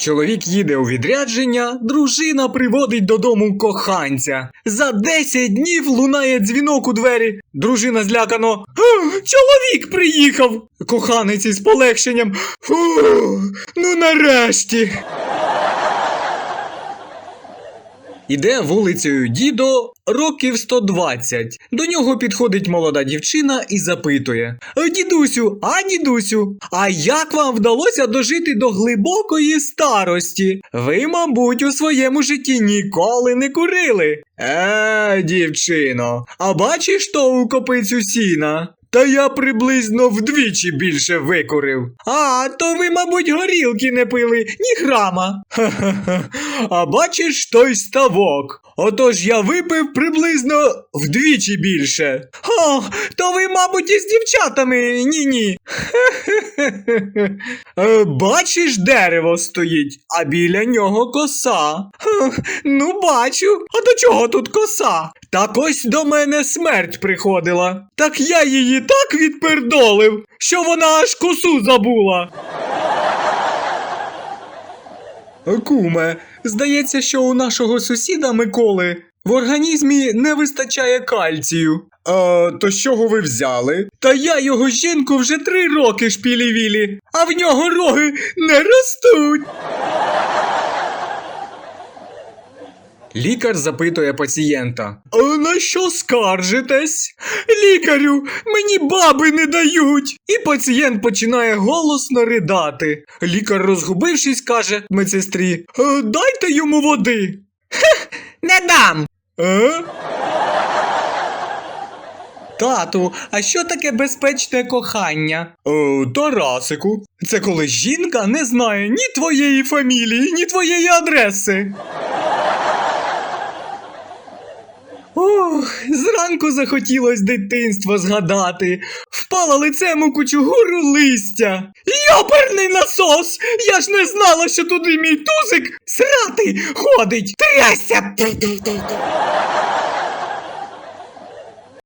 Чоловік їде у відрядження, дружина приводить додому коханця. За 10 днів лунає дзвінок у двері. Дружина злякано. Чоловік приїхав. Коханець із полегшенням. Ну нарешті. Іде вулицею дідо років 120. До нього підходить молода дівчина і запитує: «Е, Дідусю, а дідусю, а як вам вдалося дожити до глибокої старості? Ви, мабуть, у своєму житті ніколи не курили. Е, дівчино, а бачиш ту копицю сіна? Та я приблизно вдвічі більше викурив. А, то ви, мабуть, горілки не пили, ні грама. Ха-ха-ха. А бачиш той ставок? Отож я випив приблизно вдвічі більше. О, то ви, мабуть, із дівчатами ні-ні. Е, Бачиш, дерево стоїть, а біля нього коса. Ха, Ну, бачу. А до чого тут коса? Так ось до мене смерть приходила. Так я її так відпердолив, що вона аж косу забула. Куме, здається, що у нашого сусіда Миколи в організмі не вистачає кальцію. А, то з чого ви взяли? Та я його жінку вже три роки шпілі-вілі, а в нього роги не ростуть. Лікар запитує пацієнта. А на що скаржитесь? Лікарю, мені баби не дають. І пацієнт починає голосно ридати. Лікар, розгубившись, каже медсестрі: «Е, Дайте йому води. Хех, не дам. Е? Тату, а що таке безпечне кохання? О, Тарасику, це коли жінка не знає ні твоєї фамілії, ні твоєї адреси. Ох, зранку захотілось дитинство згадати. Впала лицем у кучугуру листя. Йоперний насос! Я ж не знала, що туди мій тузик срати ходить. Трясся!